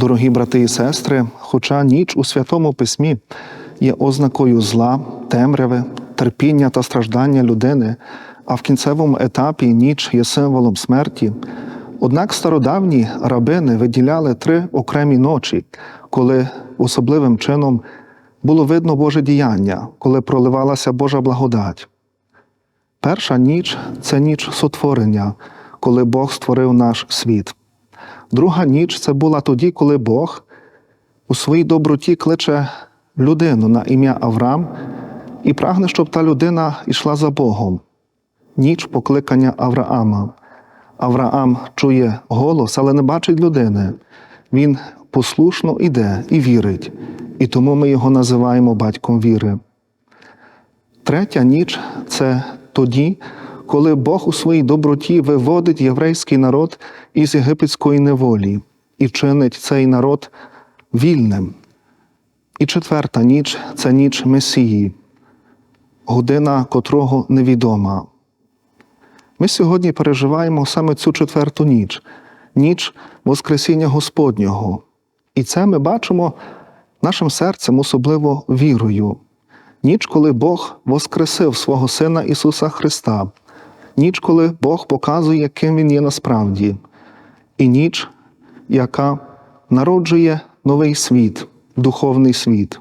Дорогі брати і сестри, хоча ніч у Святому Письмі є ознакою зла, темряви, терпіння та страждання людини, а в кінцевому етапі ніч є символом смерті. Однак стародавні рабини виділяли три окремі ночі, коли особливим чином було видно Боже діяння, коли проливалася Божа благодать. Перша ніч це ніч сотворення, коли Бог створив наш світ. Друга ніч це була тоді, коли Бог у своїй доброті кличе людину на ім'я Авраам і прагне, щоб та людина йшла за Богом. Ніч покликання Авраама. Авраам чує голос, але не бачить людини. Він послушно йде і вірить, і тому ми його називаємо батьком віри. Третя ніч це тоді, коли Бог у своїй доброті виводить єврейський народ із єгипетської неволі і чинить цей народ вільним. І четверта ніч це ніч Месії, година котрого невідома. Ми сьогодні переживаємо саме цю четверту ніч, ніч Воскресіння Господнього. І це ми бачимо нашим серцем, особливо вірою. Ніч, коли Бог воскресив свого Сина Ісуса Христа, ніч, коли Бог показує, ким Він є насправді, і ніч, яка народжує новий світ, духовний світ.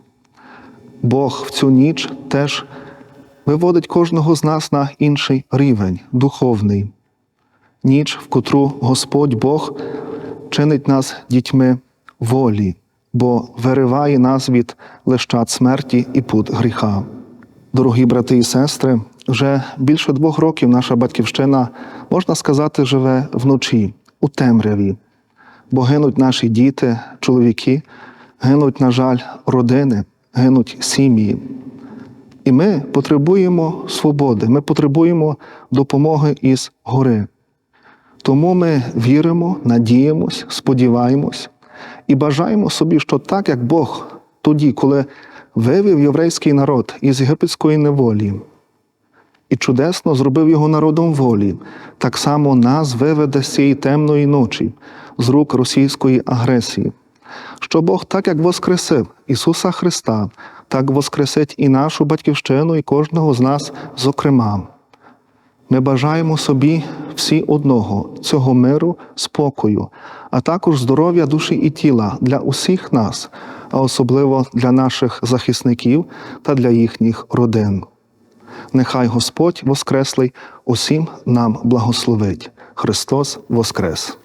Бог в цю ніч теж виводить кожного з нас на інший рівень, духовний, ніч, в котру Господь Бог чинить нас дітьми волі, бо вириває нас від лещат смерті і пут гріха. Дорогі брати і сестри, вже більше двох років наша батьківщина, можна сказати, живе вночі, у темряві, бо гинуть наші діти, чоловіки, гинуть, на жаль, родини, гинуть сім'ї. І ми потребуємо свободи, ми потребуємо допомоги із гори. Тому ми віримо, надіємось, сподіваємось і бажаємо собі, що так як Бог тоді, коли вивів єврейський народ із єгипетської неволі і чудесно зробив його народом волі, так само нас виведе з цієї темної ночі, з рук російської агресії. Що Бог, так як воскресив Ісуса Христа, так воскресить і нашу батьківщину, і кожного з нас, зокрема. Ми бажаємо собі всі одного цього миру, спокою, а також здоров'я душі і тіла для усіх нас, а особливо для наших захисників та для їхніх родин. Нехай Господь Воскреслий усім нам благословить. Христос Воскрес!